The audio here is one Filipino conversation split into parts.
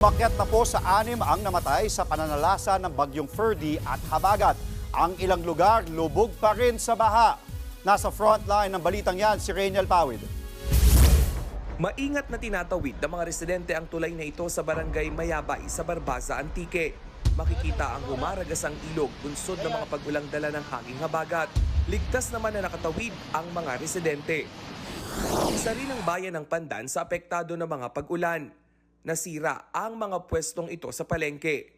Makyat na po sa anim ang namatay sa pananalasa ng bagyong Ferdy at Habagat. Ang ilang lugar lubog pa rin sa baha. Nasa frontline ng balitang yan si Rainiel Pawid. Maingat na tinatawid ng mga residente ang tulay na ito sa barangay Mayabay sa Barbaza, Antique. Makikita ang humaragas ang ilog, bunsod ng mga pagulang dala ng hanging habagat. Ligtas naman na nakatawid ang mga residente. Isa rin ang bayan ng Pandan sa apektado ng mga pag-ulan. Nasira ang mga pwestong ito sa palengke.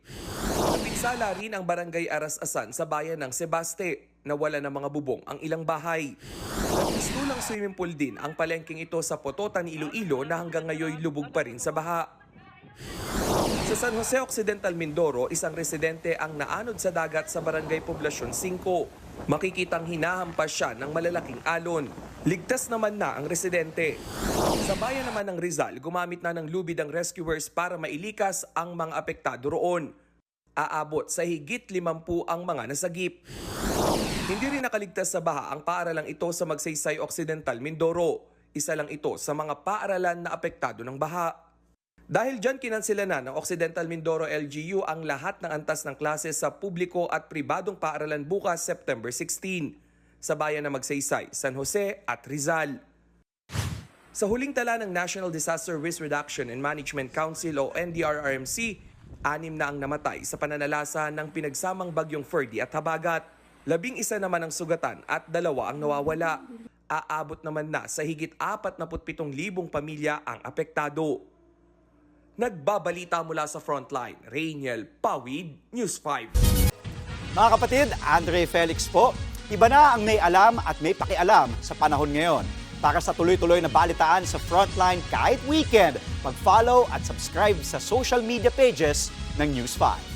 Napinsala rin ang barangay Aras-Asan sa bayan ng Sebaste. Nawala ng mga bubong ang ilang bahay. Nagpistulang swimming pool din ang palengking ito sa Pototan, Iloilo na hanggang ngayon lubog pa rin sa baha. Sa San Jose Occidental, Mindoro, isang residente ang naanod sa dagat sa barangay Poblasyon 5. Makikitang hinahampas siya ng malalaking alon. Ligtas naman na ang residente. Sa bayan naman ng Rizal, gumamit na ng lubid ang rescuers para mailikas ang mga apektado roon. Aabot sa higit 50 ang mga nasagip. Hindi rin nakaligtas sa baha ang paaralang ito sa Magsaysay Occidental, Mindoro. Isa lang ito sa mga paaralan na apektado ng baha. Dahil dyan kinansila na ng Occidental Mindoro LGU ang lahat ng antas ng klase sa publiko at pribadong paaralan bukas September 16 sa bayan ng Magsaysay, San Jose at Rizal. Sa huling tala ng National Disaster Risk Reduction and Management Council o NDRRMC, anim na ang namatay sa pananalasa ng pinagsamang bagyong Ferdy at Habagat. Labing isa naman ang sugatan at dalawa ang nawawala. Aabot naman na sa higit 47,000 pamilya ang apektado. Nagbabalita mula sa frontline, Rainiel Pawid, News 5. Mga kapatid, Andre Felix po. Iba na ang may alam at may pakialam sa panahon ngayon. Para sa tuloy-tuloy na balitaan sa Frontline kahit weekend, mag-follow at subscribe sa social media pages ng News 5.